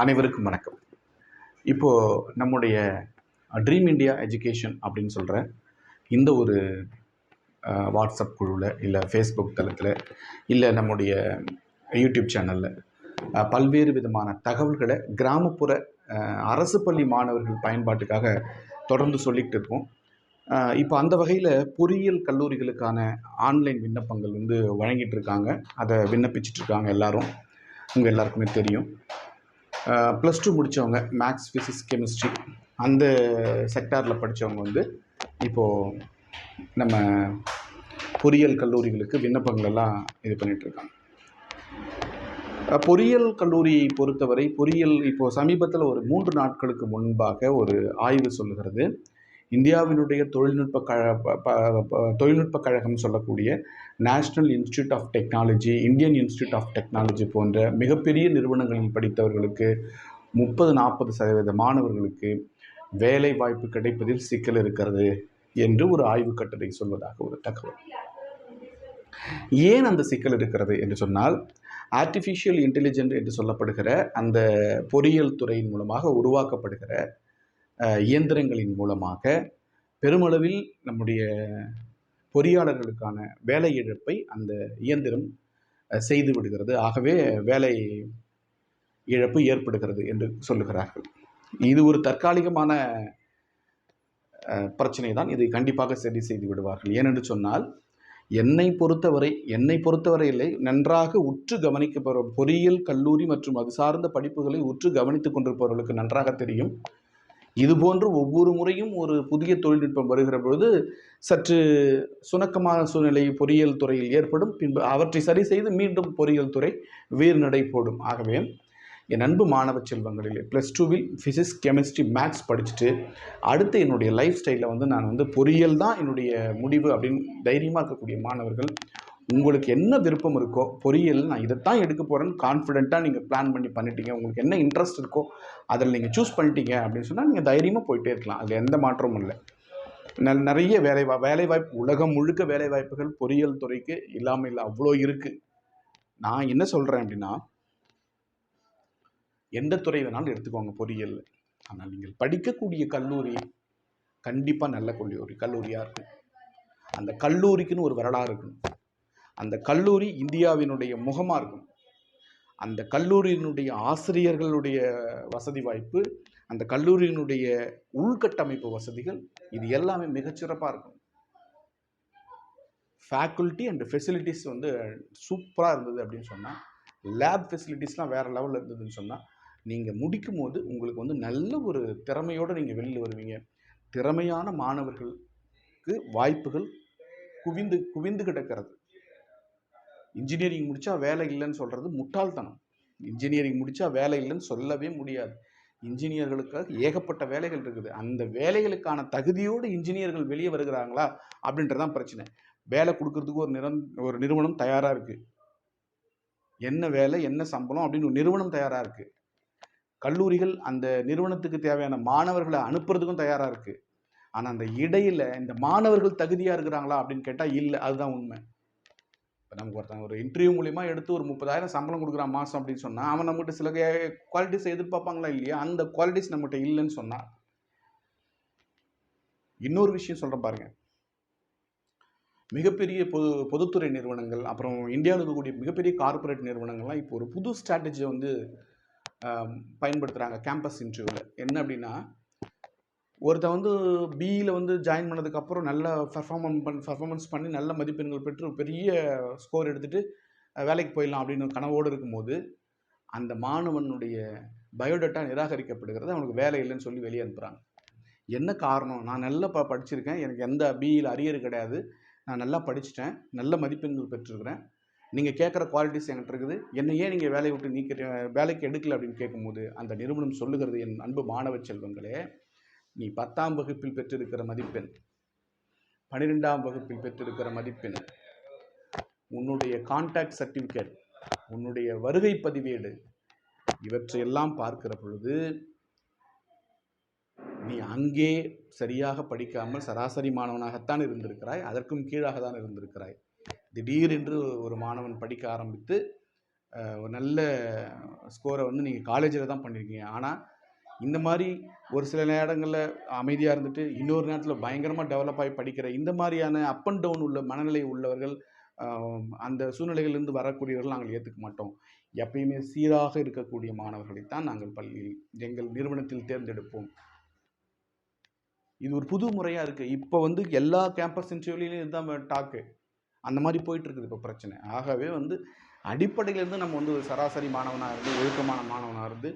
அனைவருக்கும் வணக்கம். இப்போது நம்முடைய ட்ரீம் இண்டியா எஜுகேஷன் அப்படின்னு சொல்கிற இந்த ஒரு வாட்ஸ்அப் குழுவில் இல்லை ஃபேஸ்புக் தளத்தில் இல்லை நம்முடைய யூடியூப் சேனலில் பல்வேறு விதமான தகவல்களை கிராமப்புற அரசு பள்ளி மாணவர்கள் பயன்பாட்டுக்காக தொடர்ந்து சொல்லிக்கிட்டு இருக்கோம். இப்போ அந்த வகையில் பொறியியல் கல்லூரிகளுக்கான ஆன்லைன் விண்ணப்பங்கள் வந்து வழங்கிட்டு இருக்காங்க. அதை விண்ணப்பிச்சிட்டு இருக்காங்க எல்லாரும். உங்கள் எல்லாருக்குமே தெரியும். ப்ளஸ் டூ முடித்தவங்க மேக்ஸ் ஃபிசிக்ஸ் கெமிஸ்ட்ரி அந்த செக்டாரில் படித்தவங்க வந்து இப்போது நம்ம பொறியியல் கல்லூரிகளுக்கு விண்ணப்பங்களெல்லாம் இது பண்ணிகிட்ருக்காங்க பொறியியல் கல்லூரியை பொறுத்தவரை பொறியியல் இப்போது சமீபத்தில் ஒரு மூன்று நாட்களுக்கு முன்பாக ஒரு ஆய்வு சொல்லுகிறது. இந்தியாவினுடைய தொழில்நுட்ப கழ ப- தொழில்நுட்ப கழகம் சொல்லக்கூடிய national institute of technology Indian institute of technology போன்ற மிகப்பெரிய நிறுவனங்களில் படித்தவர்களுக்கு முப்பது நாற்பது சதவீத மாணவர்களுக்கு வேலை வாய்ப்பு கிடைப்பதில் சிக்கல் இருக்கிறது என்று ஒரு ஆய்வு கட்டுரை சொல்வதாக ஒரு தகவல். ஏன் அந்த சிக்கல் இருக்கிறது என்று சொன்னால் ஆர்டிஃபிஷியல் இன்டெலிஜென்ட் என்று சொல்லப்படுகிற அந்த பொறியியல் துறையின் மூலமாக உருவாக்கப்படுகிற இயந்திரங்களின் மூலமாக பெருமளவில் நம்முடைய பொறியாளர்களுக்கான வேலை இழப்பை அந்த இயந்திரம் செய்து விடுகிறது. ஆகவே வேலை இழப்பு ஏற்படுகிறது என்று சொல்லுகிறார்கள். இது ஒரு தற்காலிகமான பிரச்சனை தான். இதை கண்டிப்பாக சரி செய்து விடுவார்கள். ஏனென்று சொன்னால் என்னை பொறுத்தவரை என்னை பொறுத்தவரையில்லை நன்றாக உற்று கவனிக்கப்படுற பொறியியல் கல்லூரி மற்றும் அது சார்ந்த படிப்புகளை உற்று கவனித்துக் கொண்டிருப்பவர்களுக்கு நன்றாக தெரியும். இதுபோன்று ஒவ்வொரு முறையும் ஒரு புதிய தொழில்நுட்பம் வருகிற பொழுது சற்று சுணக்கமான சூழ்நிலை பொறியியல் துறையில் ஏற்படும். பின்பு அவற்றை சரி செய்து மீண்டும் பொறியியல் துறை வீர்நடை போடும். ஆகவே என் அன்பு மாணவ செல்வங்களில் ப்ளஸ் டூவில் ஃபிசிக்ஸ் கெமிஸ்ட்ரி மேக்ஸ் படிச்சுட்டு அடுத்து என்னுடைய லைஃப் ஸ்டைலில் வந்து நான் வந்து பொறியியல் தான் என்னுடைய முடிவு அப்படின்னு தைரியமாக இருக்கக்கூடிய மாணவர்கள் உங்களுக்கு என்ன விருப்பம் இருக்கோ பொறியியல் நான் இதைத்தான் எடுக்க போகிறேன்னு கான்ஃபிடென்ட்டாக நீங்கள் பிளான் பண்ணி பண்ணிட்டீங்க. உங்களுக்கு என்ன இன்ட்ரெஸ்ட் இருக்கோ அதில் நீங்கள் சூஸ் பண்ணிட்டீங்க அப்படின்னு சொன்னால் நீங்கள் தைரியமாக போயிட்டே இருக்கலாம். அதில் எந்த மாற்றமும் இல்லை. நல் நிறைய வேலை வா வேலை வாய்ப்பு உலகம் முழுக்க வேலை வாய்ப்புகள் பொறியியல் துறைக்கு இல்லாமல் இல்லை அவ்வளோ இருக்குது நான் என்ன சொல்கிறேன் அப்படின்னா எந்த துறை வேணாலும் எடுத்துக்கோங்க பொறியியல் ஆனால் நீங்கள் படிக்கக்கூடிய கல்லூரி கண்டிப்பாக நல்ல கல்லூரி கல்லூரியாக இருக்கும் அந்த கல்லூரிக்குன்னு ஒரு வரலாறு இருக்கணும். அந்த கல்லூரி இந்தியாவினுடைய முகமாக இருக்கும். அந்த கல்லூரியினுடைய ஆசிரியர்களுடைய வசதி வாய்ப்பு அந்த கல்லூரியினுடைய உள்கட்டமைப்பு வசதிகள் இது எல்லாமே மிகச்சிறப்பாக இருக்கும். ஃபேக்கல்ட்டி அண்ட் ஃபெசிலிட்டிஸ் வந்து சூப்பராக இருந்தது அப்படின்னு சொன்னால் லேப் ஃபெசிலிட்டிஸ்லாம் வேறு லெவலில் இருந்ததுன்னு சொன்னால் நீங்கள் முடிக்கும் போது உங்களுக்கு வந்து நல்ல ஒரு திறமையோடு நீங்கள் வெளியில் வருவீங்க. திறமையான மாணவர்களுக்கு வாய்ப்புகள் குவிந்து குவிந்து கிடக்கிறது. இன்ஜினியரிங் முடித்தா வேலை இல்லைன்னு சொல்கிறது முட்டாள்தனம். இன்ஜினியரிங் முடித்தா வேலை இல்லைன்னு சொல்லவே முடியாது. இன்ஜினியர்களுக்காக ஏகப்பட்ட வேலைகள் இருக்குது. அந்த வேலைகளுக்கான தகுதியோடு இன்ஜினியர்கள் வெளியே வருகிறாங்களா அப்படின்றதான் பிரச்சனை. வேலை கொடுக்கறதுக்கு ஒரு நிறம் ஒரு நிறுவனம் தயாராக இருக்குது என்ன வேலை என்ன சம்பளம் அப்படின்னு ஒரு நிறுவனம் தயாராக இருக்குது கல்லூரிகள் அந்த நிறுவனத்துக்கு தேவையான மாணவர்களை அனுப்புறதுக்கும் தயாராக இருக்குது ஆனால் அந்த இடையில் இந்த மாணவர்கள் தகுதியாக இருக்கிறாங்களா அப்படின்னு கேட்டால் இல்லை. அதுதான் உண்மை. இப்போ நமக்கு ஒருத்தன் ஒரு இன்டர்வியூ மூலியமாக எடுத்து ஒரு முப்பதாயிரம் சம்பளம் கொடுக்குறான் மாதம் அப்படின்னு சொன்னால் அவன் நம்மகிட்ட சில குவாலிட்டிஸ் எதிர்பார்ப்பாங்களா இல்லையா? அந்த குவாலிட்டிஸ் நம்மகிட்ட இல்லைன்னு சொன்னால் இன்னொரு விஷயம் சொல்கிறேன் பாருங்க. மிகப்பெரிய பொது பொதுத்துறை நிறுவனங்கள் அப்புறம் இந்தியாவில் இருக்கக்கூடிய மிகப்பெரிய கார்ப்பரேட் நிறுவனங்கள்லாம் இப்போ ஒரு புது ஸ்ட்ராட்டஜியை வந்து பயன்படுத்துகிறாங்க கேம்பஸ் இன்டர்வியூவில் என்ன அப்படின்னா ஒருத்தன் வந்து பிஇயில் வந்து ஜாயின் பண்ணதுக்கப்புறம் நல்ல பர்ஃபார்மன் பண் பர்ஃபார்மன்ஸ் பண்ணி நல்ல மதிப்பெண்கள் பெற்று பெரிய ஸ்கோர் எடுத்துகிட்டு வேலைக்கு போயிடலாம் அப்படின்னு கனவோடு இருக்கும்போது அந்த மாணவனுடைய பயோடேட்டா நிராகரிக்கப்படுகிறது. அவனுக்கு வேலை இல்லைன்னு சொல்லி வெளியே அனுப்புகிறாங்க என்ன காரணம்? நான் நல்லா ப படிச்சிருக்கேன். எனக்கு எந்த பிஇயில் அரியர் கிடையாது. நான் நல்லா படிச்சிட்டேன். நல்ல மதிப்பெண்கள் பெற்றிருக்கிறேன். நீங்கள் கேட்குற குவாலிட்டிஸ் என்கிட்ட இருக்குது. என்னை ஏன் நீங்கள் வேலையை விட்டு நீக்க வேலைக்கு எடுக்கல அப்படின்னு கேட்கும்போது அந்த நிறுவனம் சொல்லுகிறது என் அன்பு மாணவ செல்வங்களே நீ பத்தாம் வகுப்பில் பெற்றிருக்கிற மதிப்பெண். பன்னிரெண்டாம் வகுப்பில் பெற்றிருக்கிற மதிப்பெண். உன்னுடைய கான்டாக்ட் சர்டிஃபிகேட் உன்னுடைய வருகை பதிவேடு இவற்றையெல்லாம் பார்க்கிற பொழுது நீ அங்கே சரியாக படிக்காமல் சராசரி மாணவனாகத்தான் இருந்திருக்கிறாய். அதற்கும் கீழாக தான் இருந்திருக்கிறாய். திடீரென்று ஒரு மாணவன் படிக்க ஆரம்பித்து ஒரு நல்ல ஸ்கோரை வந்து நீங்கள் காலேஜில் தான் பண்ணியிருக்கீங்க ஆனால் இந்த மாதிரி ஒரு சில நேரங்களில் அமைதியாக இருந்துட்டு இன்னொரு நேரத்தில் பயங்கரமாக டெவலப் ஆகி படிக்கிற இந்த மாதிரியான அப் அண்ட் டவுன் உள்ள மனநிலை உள்ளவர்கள் அந்த சூழ்நிலைகளிலிருந்து வரக்கூடியவர்கள் நாங்கள் ஏற்றுக்க மாட்டோம். எப்பயுமே சீராக இருக்கக்கூடிய மாணவர்களைத்தான் நாங்கள் பள்ளியில் எங்கள் நிறுவனத்தில் தேர்ந்தெடுப்போம். இது ஒரு புது முறையாக இருக்குது இப்போ வந்து எல்லா கேம்பஸ் இன்டர்வியூலையும் இதுதான் டாக்கு அந்த மாதிரி போயிட்டுருக்குது இப்போ பிரச்சனை. ஆகவே வந்து அடிப்படையிலேருந்து நம்ம வந்து ஒரு சராசரி மாணவனாக இருந்து ஒழுக்கமான மாணவனாக இருந்து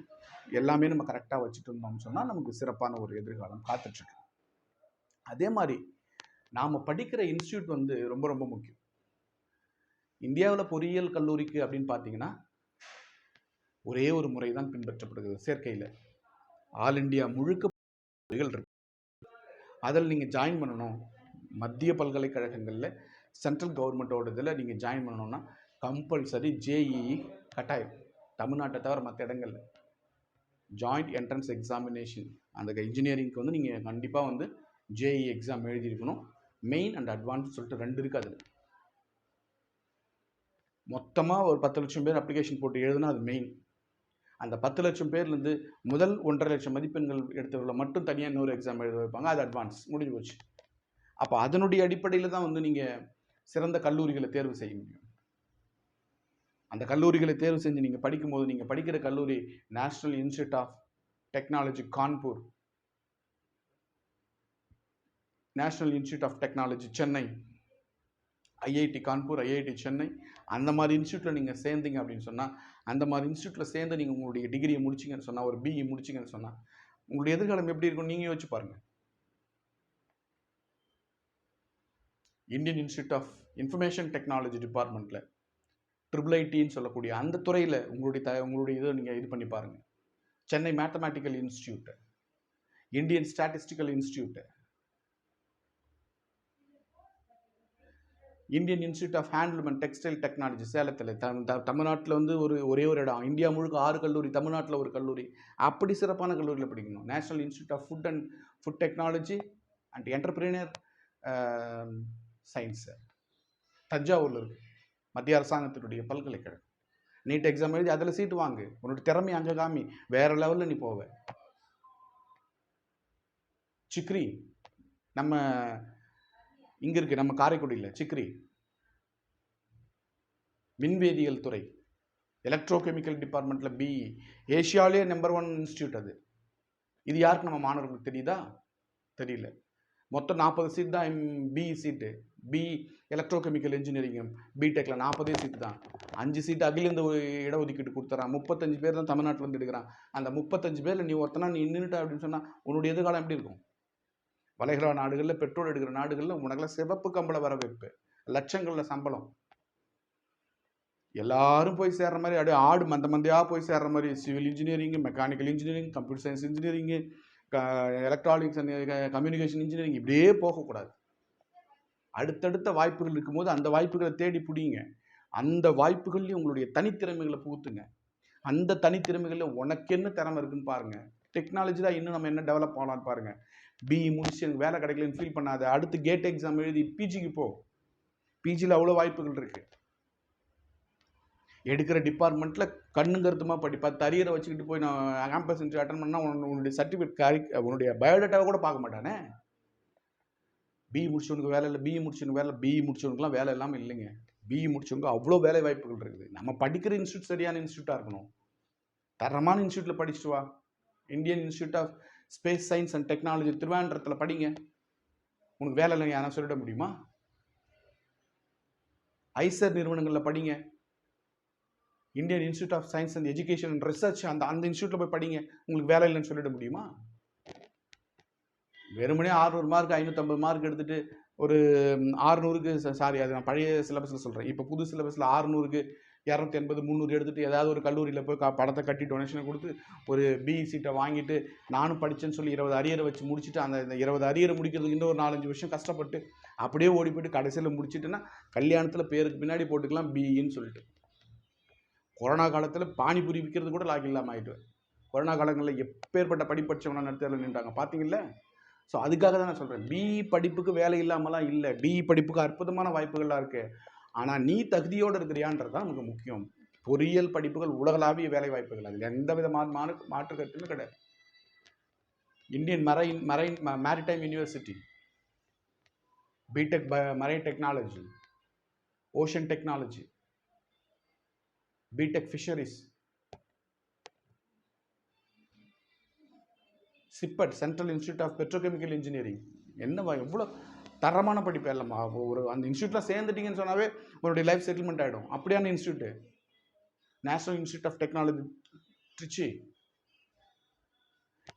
எல்லாமே நம்ம கரெக்டாக வச்சுட்டு இருந்தோம்னு சொன்னால் நமக்கு சிறப்பான ஒரு எதிர்காலம் காத்துட்ருக்கு. அதே மாதிரி நாம் படிக்கிற இன்ஸ்டியூட் வந்து ரொம்ப ரொம்ப முக்கியம். இந்தியாவில் பொறியியல் கல்லூரிக்கு அப்படின்னு பார்த்தீங்கன்னா ஒரே ஒரு முறை தான் பின்பற்றப்படுகிறது சேர்க்கையில். ஆல் இந்தியா முழுக்க கல்லூரிகள் இருக்கு. அதில் நீங்கள் ஜாயின் பண்ணணும். மத்திய பல்கலைக்கழகங்களில் சென்ட்ரல் கவர்மெண்ட்டோட இதில் நீங்கள் ஜாயின் பண்ணணும்னா கம்பல்சரி ஜேஇஇ கட்டாயம். தமிழ்நாட்டை தவிர மற்ற இடங்களில். ஜாயிண்ட் என்ட்ரன்ஸ் எக்ஸாமினேஷன் அந்த இன்ஜினியரிங்க்கு வந்து நீங்கள் கண்டிப்பாக வந்து ஜேஇ எக்ஸாம் எழுதியிருக்கணும். மெயின் அண்ட் அட்வான்ஸ் சொல்லிட்டு ரெண்டு இருக்குது அதில். மொத்தமாக ஒரு பத்து லட்சம் பேர் அப்ளிகேஷன் போட்டு எழுதுனா அது மெயின் அந்த பத்து லட்சம் பேர்லேருந்து முதல் ஒன்றரை லட்சம் மதிப்பெண்கள் எடுத்தவர்களை மட்டும் தனியாக இன்னொரு எக்ஸாம் எழுத வைப்பாங்க. அது அட்வான்ஸ் முடிஞ்சு போச்சு. அப்போ அதனுடைய அடிப்படையில் தான் வந்து நீங்கள் சிறந்த கல்லூரிகளை தேர்வு செய்ய முடியும். அந்த கல்லூரிகளை தேர்வு செஞ்சு நீங்கள் படிக்கும்போது நீங்கள் படிக்கிற கல்லூரி national institute of technology Kanpur national institute of technology Chennai IIT Kanpur IIT Chennai அந்த மாதிரி இன்ஸ்டியூட்டில் நீங்கள் சேர்ந்தீங்க அப்படின்னு சொன்னால் அந்த மாதிரி இன்ஸ்டியூட்டில் சேர்ந்து நீங்கள் உங்களுடைய டிகிரியை முடிச்சிங்கன்னு சொன்னால் ஒரு பிஇ முடிச்சிங்கன்னு சொன்னால் உங்களுடைய எதிர்காலம் எப்படி இருக்கும் நீங்கள் யோசிச்சு பாருங்கள் Indian institute of information technology டிபார்ட்மெண்ட்டில் ட்ரிபிள் ஐடின்னு சொல்லக்கூடிய அந்த துறையில் உங்களுடைய த உங்களுடைய இதை நீங்கள் இது பண்ணி பாருங்கள் Chennai mathematical institute Indian statistical institute Indian institute of handloom and textile technology சேலத்தில் த தமிழ்நாட்டில் வந்து ஒரு ஒரே ஒரு இடம். இந்தியா முழுக்க ஆறு கல்லூரி தமிழ்நாட்டில் ஒரு கல்லூரி. அப்படி சிறப்பான கல்லூரியில் படிக்கணும். National institute of food and food technology and entrepreneur science தஞ்சாவூரில் இருக்குது மத்திய அரசாங்கத்தினுடைய பல்கலைக்கழகம். நீட் எக்ஸாம் எழுதி அதில் சீட்டு வாங்கு. உன்னோட திறமை அங்கே காமி வேற லெவலில் நீ போவ. சிக்ரி. நம்ம இங்கே இருக்குது நம்ம காரைக்குடியில் சிக்ரி. மின்வேதியியல் துறை. எலக்ட்ரோகெமிக்கல் டிபார்ட்மெண்ட்டில் பிஇ ஏஷியாவிலே நம்பர் ஒன் இன்ஸ்டியூட் அது. இது யாருக்கு நம்ம மாணவர்களுக்கு தெரியுதா? தெரியல. மொத்தம் நாற்பது சீட் தான் BE seat B electrochemical engineering பிடெக்கில் நாற்பதே சீட்டு தான். அஞ்சு சீட்டு அகில இந்த இட இடஒதுக்கீடு கொடுத்துறான். முப்பத்தஞ்சு பேர் தான் தமிழ்நாட்டில் வந்து எடுக்கிறான். அந்த முப்பத்தஞ்சு பேரில் நீ ஒருத்தனா நீ நின்றுட்ட அப்படின்னு சொன்னால் உன்னுடைய எதிர்காலம் எப்படி இருக்கும்? வளைகிற நாடுகளில் பெட்ரோல் எடுக்கிற நாடுகளில் உனக்கெல்லாம் சிவப்பு கம்பள வரவேற்பு. லட்சங்களில் சம்பளம். எல்லாரும் போய் சேர்ற மாதிரி அப்படியே ஆடு மந்த மந்தையாக போய் சேர்ற மாதிரி civil engineering mechanical engineering computer science engineering electronics and communication engineering இப்படியே போகக்கூடாது. அடுத்தடுத்த வாய்ப்புகள் இருக்கும்போது அந்த வாய்ப்புகளை தேடி பிடிங்க. அந்த வாய்ப்புகள்லையும் உங்களுடைய தனித்திறமைகளை புகுத்துங்க. அந்த தனித்திறமைகளில் உனக்கு என்ன திறமை இருக்குன்னு பாருங்கள் டெக்னாலஜி தான் இன்னும் நம்ம என்ன டெவலப் ஆகலாம்னு பாருங்கள் பிஇ முடிச்சு எனக்கு வேலை கிடைக்கலன்னு ஃபீல் பண்ணாத அடுத்து கேட் எக்ஸாம் எழுதி பிஜிக்கு போ. பிஜியில் அவ்வளோ வாய்ப்புகள் இருக்குது எடுக்கிற டிபார்ட்மெண்ட்டில் கண்ணு கருத்துமாக தரியரை வச்சுக்கிட்டு போய் நான் கேம்பஸ் இன்டர்வியூ அட்டன் பண்ணால் உன்னுடைய சர்டிஃபிகேட் காரி உன்னுடைய பயோடேட்டாவை கூட பார்க்க மாட்டானே? பிஇ முடிச்சவனுக்கு வேலை இல்லை பிஇ முடிச்சவனுக்கு வேலை பிஇ முடிச்சவனுக்குலாம் வேலை இல்லாமல் இல்லைங்க. பிஇ முடிச்சவங்க அவ்வளோ வேலை வாய்ப்புகள் இருக்குது. நம்ம படிக்கிற இன்ஸ்டியூட் சரியான இன்ஸ்டியூட்டாக இருக்கணும். தரமான இன்ஸ்டியூட்டில் படிச்சுட்டு வா. Indian institute of space science and technology திருவாண்டத்தில் படிங்க. உனக்கு வேலை இல்லை யாரும் சொல்லிட முடியுமா? ஐசர் நிறுவனங்களில் படிங்க. Indian institute of science and education and research அந்த அந்த இன்ஸ்டியூட்டில் போய் படிங்க. உங்களுக்கு வேலை இல்லைன்னு சொல்லிட முடியுமா? வெறுமனே ஆறுநூறு மார்க் ஐநூற்றம்பது மார்க் எடுத்துகிட்டு ஒரு ஆறுநூறுக்கு சாரி அது நான் பழைய சிலபஸில் சொல்கிறேன் இப்போ புது சிலபஸில் ஆறுநூறுக்கு இரநூத்தி எண்பது முந்நூறு எடுத்துகிட்டு ஏதாவது ஒரு கல்லூரியில் போய் கா படத்தை கட்டி டொனேஷனை கொடுத்து ஒரு பிஇ சீட்டை வாங்கிட்டு நானும் படித்தேன்னு சொல்லி இருபது அரியரை வச்சு முடிச்சுட்டு அந்த இருபது அரியரை முடிக்கிறதுக்கு இன்னும் ஒரு நாலஞ்சு வருஷம் கஷ்டப்பட்டு அப்படியே ஓடி போயிட்டு கடைசியில் முடிச்சுட்டுன்னா கல்யாணத்தில் பேருக்கு பின்னாடி போட்டுக்கலாம் பிஇன்னு சொல்லிட்டு. கொரோனா காலத்தில் பானிபூரி விற்கிறது கூட லாக் இல்லாமல் ஆகிட்டு கொரோனா காலங்களில் எப்பேற்பட்ட படிப்படிச்சவங்க நடத்தல நின்றாங்க பார்த்தீங்கல்ல ஸோ அதுக்காக தான் நான் சொல்கிறேன் பிஇ படிப்புக்கு வேலை இல்லாமலாம் இல்லை. பிஇ படிப்புக்கு அற்புதமான வாய்ப்புகள்லாம் இருக்குது ஆனால் நீ தகுதியோடு இருக்கிறியான்றது தான் நமக்கு முக்கியம். பொறியியல் படிப்புகள் உலகளாவிய வேலை வாய்ப்புகள். அதில் எந்த விதமான மாறு மாற்று கருத்துமே கிடையாது. Indian marine marine maritime university B Tech marine technology ocean technology B Tech fisheries CIPET central institute of petrochemical engineering என்னவா எவ்வளோ தரமான படிப்பு இல்லைம்மா ஒரு அந்த இன்ஸ்டியூட்டில் சேர்ந்துட்டிங்கன்னு சொன்னாவே உங்களுடைய லைஃப் செட்டில்மெண்ட் ஆகிடும் அப்படியான institute national institute of technology Trichy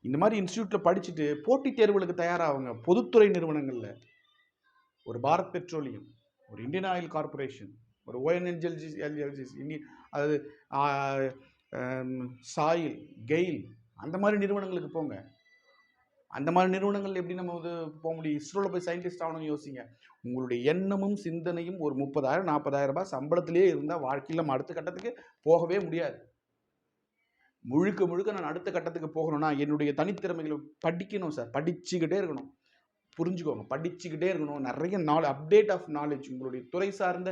இந்த மாதிரி இன்ஸ்டியூட்டில் படிச்சுட்டு போட்டித் தேர்வுகளுக்கு தயாராகுங்க. பொதுத்துறை நிறுவனங்களில். ஒரு பாரத் பெட்ரோலியம் ஒரு இந்தியன் ஆயில் கார்பரேஷன் ஒரு ஓஎன்என்ஜிஎல்ஜி எல்ஜிஎல்ஜிஸ் இனி அது சாயில் கெயில் அந்த மாதிரி நிறுவனங்களுக்கு போங்க. அந்த மாதிரி நிறுவனங்கள் எப்படி நம்ம வந்து போக முடியும்? இஸ்ரோவில் போய் சயின்டிஸ்ட் ஆகணும்னு யோசிங்க. உங்களுடைய எண்ணமும் சிந்தனையும் ஒரு முப்பதாயிரம் நாற்பதாயிரம் ரூபாய் சம்பளத்திலே இருந்தால் வாழ்க்கையில் நம்ம அடுத்த கட்டத்துக்கு போகவே முடியாது. முழுக்க முழுக்க நான் அடுத்த கட்டத்துக்கு போகணும்னா என்னுடைய தனித்திறமைகளை படிக்கணும் சார். படிச்சுக்கிட்டே இருக்கணும். புரிஞ்சுக்கோங்க. படிச்சுக்கிட்டே இருக்கணும். நிறைய நாள் அப்டேட் ஆஃப் நாலேஜ் உங்களுடைய துறை சார்ந்த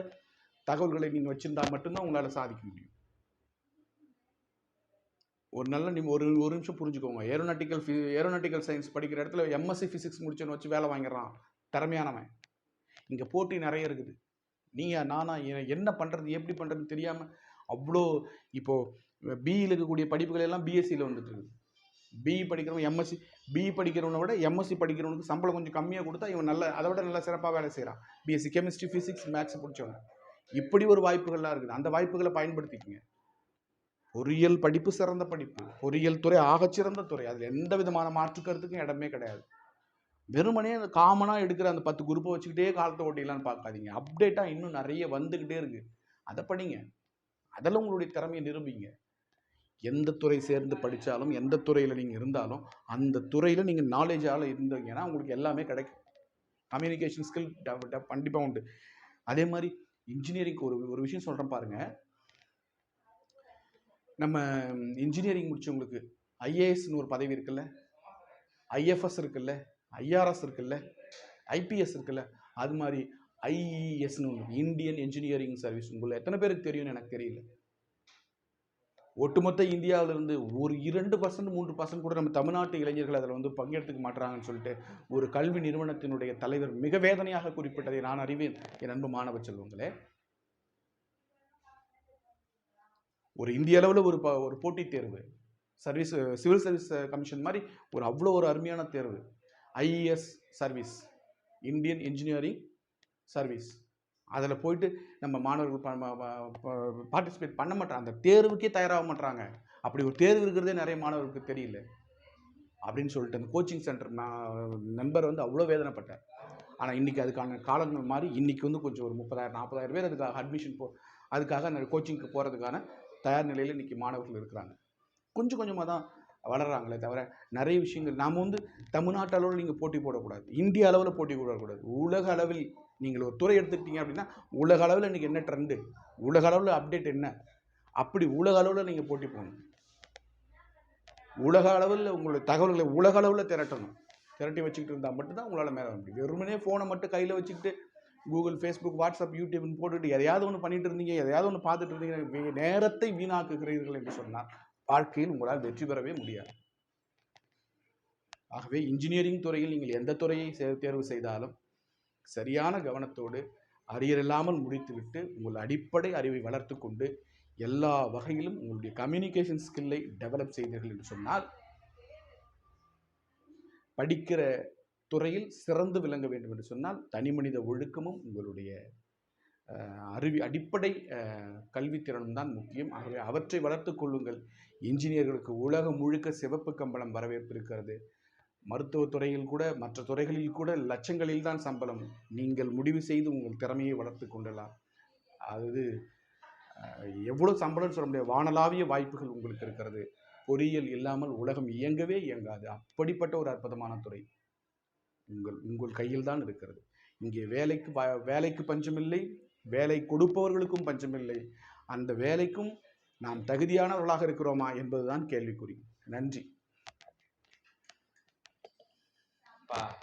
தகவல்களை நீங்கள் வச்சுருந்தா மட்டும்தான் உங்களால் சாதிக்க முடியும். ஒரு நல்ல நீங்கள் ஒரு ஒரு நிமிஷம் புரிஞ்சுக்கோங்க. ஏரோநாட்டிக்கல் ஃபி ஏரோநாட்டிக்கல் சயின்ஸ் படிக்கிற இடத்துல எம்எஸ்சி ஃபிசிக்ஸ் முடிச்சோன்னு வச்சு வேலை வாங்கிடுறான். திறமையானவன். இங்கே போட்டி நிறைய இருக்குது. நீங்கள் நானா என்ன பண்ணுறது எப்படி பண்ணுறதுன்னு தெரியாமல் அவ்வளோ இப்போது பிஇயில் இருக்கக்கூடிய படிப்புகள் எல்லாம் பிஎஸ்சியில் வந்துட்டு இருக்குது. பிஇ படிக்கிறவன் எம்எஸ்சி பிஇ படிக்கிறவனை விட எம்எஸ்சி படிக்கிறவனுக்கு சம்பளம் கொஞ்சம் கம்மியாக கொடுத்தா இவன் நல்ல அதை விட நல்லா சிறப்பாக வேலை செய்கிறான் பிஎஸ்சி கெமிஸ்ட்ரி ஃபிசிக்ஸ் மேக்ஸ் பிடிச்சவங்க இப்படி ஒரு வாய்ப்புகள்லாம் இருக்குது. அந்த வாய்ப்புகளை பயன்படுத்திக்கங்க. பொறியியல் படிப்பு சிறந்த படிப்பு. பொறியியல் துறை ஆகச்சிறந்த துறை. அதில் எந்த விதமான மாற்று கருத்துக்கும் இடமே கிடையாது. வெறுமனே அந்த காமனாக எடுக்கிற அந்த பத்து குரூப்பை வச்சுக்கிட்டே காலத்தை ஓட்டிடலான்னு பார்க்காதீங்க. அப்டேட்டாக இன்னும் நிறைய வந்துக்கிட்டே இருக்குது அதை படிங்க. அதில் உங்களுடைய திறமையை நிரூபிங்க. எந்த துறை சேர்ந்து படித்தாலும் எந்த துறையில் நீங்கள் இருந்தாலும் அந்த துறையில் நீங்கள் நாலேஜால் இருந்தீங்கன்னா உங்களுக்கு எல்லாமே கிடைக்கும். கம்யூனிகேஷன் ஸ்கில் கண்டிப்பாக உண்டு. அதே மாதிரி இன்ஜினியரிங் ஒரு ஒரு விஷயம் சொல்கிறேன் பாருங்கள் நம்ம இன்ஜினியரிங் முடிச்சவங்களுக்கு ஐஏஎஸ்னு ஒரு பதவி இருக்குல்ல? ஐஎஃப்எஸ் இருக்குல்ல? ஐஆர்எஸ் இருக்குல்ல? ஐபிஎஸ் இருக்குல்ல? அது மாதிரி ஐஇஎஸ்னு ஒன்று இந்தியன் இன்ஜினியரிங் சர்வீஸ் உங்களை எத்தனை பேருக்கு தெரியும்னு எனக்கு தெரியல. ஒட்டுமொத்த இந்தியாவிலிருந்து ஒரு இரண்டு பர்சன்ட் மூன்று பர்சன்ட் கூட நம்ம தமிழ்நாட்டு இளைஞர்கள் அதில் வந்து பங்கெடுத்துக்க மாட்டுறாங்கன்னு சொல்லிட்டு ஒரு கல்வி நிறுவனத்தினுடைய தலைவர் மிக வேதனையாக குறிப்பிட்டதை நான் அறிவேன். என் அன்பு மாணவ செல்வங்களே ஒரு இந்திய அளவில் ஒரு ப ஒரு போட்டித் தேர்வு சர்வீஸ் சிவில் சர்வீஸ் கமிஷன் மாதிரி ஒரு அவ்வளோ ஒரு அருமையான தேர்வு. IES service Indian engineering service. அதில் போயிட்டு நம்ம மாணவர்கள் பார்ட்டிசிபேட் பண்ண மாட்டாங்க அந்த தேர்வுக்கே தயாராக மாட்டாங்க அப்படி ஒரு தேர்வு இருக்கிறதே நிறைய மாணவர்களுக்கு தெரியல. அப்படின்னு சொல்லிட்டு அந்த கோச்சிங் சென்டர் நண்பர் வந்து அவ்வளோ வேதனைப்பட்டார். ஆனால் இன்றைக்கி அதுக்கான காலங்கள் மாதிரி இன்றைக்கி வந்து கொஞ்சம் ஒரு முப்பதாயிரம் நாற்பதாயிரம் பேர் அதுக்காக அட்மிஷன் போ அதுக்காக அந்த கோச்சிங்க்கு போகிறதுக்கான தயார் நிலையில் இன்றைக்கி மாணவர்கள் இருக்கிறாங்க. கொஞ்சம் கொஞ்சமாக தான் வளர்கிறாங்களே தவிர நிறைய விஷயங்கள். நாம் வந்து தமிழ்நாட்டு அளவில் நீங்கள் போட்டி போடக்கூடாது. இந்திய அளவில் போட்டி போடக்கூடாது. உலக அளவில் நீங்கள் ஒரு துறை எடுத்துக்கிட்டீங்க அப்படின்னா உலக அளவில் இன்றைக்கி என்ன ட்ரெண்டு உலக அளவில் அப்டேட் என்ன? அப்படி உலக அளவில் நீங்கள் போட்டி போகணும் உலக அளவில் உங்களுடைய தகவல்களை உலக அளவில் திரட்டணும். திரட்டி வச்சுக்கிட்டு இருந்தால் மட்டும்தான் உங்களால் மேலே வர முடியும். வெறுமனே ஃபோனை மட்டும் கையில் வச்சுக்கிட்டு கூகுள் ஃபேஸ்புக் வாட்ஸ்அப் யூடியூப்னு போட்டுட்டு எதையாவது ஒன்று பண்ணிட்டு இருந்தீங்க எதையாவது ஒன்று பார்த்துட்டு இருந்தீங்க நேரத்தை வீணாக்குகிறீர்கள் என்று சொன்னால் வாழ்க்கையில் உங்களால் வெற்றி பெறவே முடியாது. ஆகவே இன்ஜினியரிங் துறையில் நீங்கள் எந்த துறையை தேர்வு செய்தாலும் சரியான கவனத்தோடு அறியறில்லாமல் முடித்துவிட்டு உங்கள் அடிப்படை அறிவை வளர்த்து கொண்டு எல்லா வகையிலும் உங்களுடைய கம்யூனிகேஷன் ஸ்கில்லை டெவலப் செய்தீர்கள் என்று சொன்னால் படிக்கிற துறையில் சிறந்து விளங்க வேண்டும் என்று சொன்னால் தனிமனித ஒழுக்கமும் உங்களுடைய அறிவி அடிப்படை கல்வித்திறனும் தான் முக்கியம். ஆகவே அவற்றை வளர்த்து கொள்ளுங்கள். இன்ஜினியர்களுக்கு உலகம் முழுக்க சிவப்பு கம்பளம் வரவேற்பு இருக்கிறது மருத்துவத்துறையில் கூட மற்ற துறைகளில் கூட லட்சங்களில் தான் சம்பளம். நீங்கள் முடிவு செய்து உங்கள் திறமையை வளர்த்து கொள்ளலாம். அது எவ்வளோ சம்பளம்னு சொல்ல முடியாது. வானலாவிய வாய்ப்புகள் உங்களுக்கு இருக்கிறது. பொறியியல் இல்லாமல் உலகம் இயங்கவே இயங்காது. அப்படிப்பட்ட ஒரு அற்புதமான துறை. உங்கள் உங்கள் கையில் தான் இருக்கிறது. இங்கே வேலைக்கு வேலைக்கு பஞ்சமில்லை. வேலை கொடுப்பவர்களுக்கும் பஞ்சமில்லை. அந்த வேலைக்கும் நாம் தகுதியானவர்களாக இருக்கிறோமா என்பதுதான் கேள்விக்குறி. நன்றி. அப்பா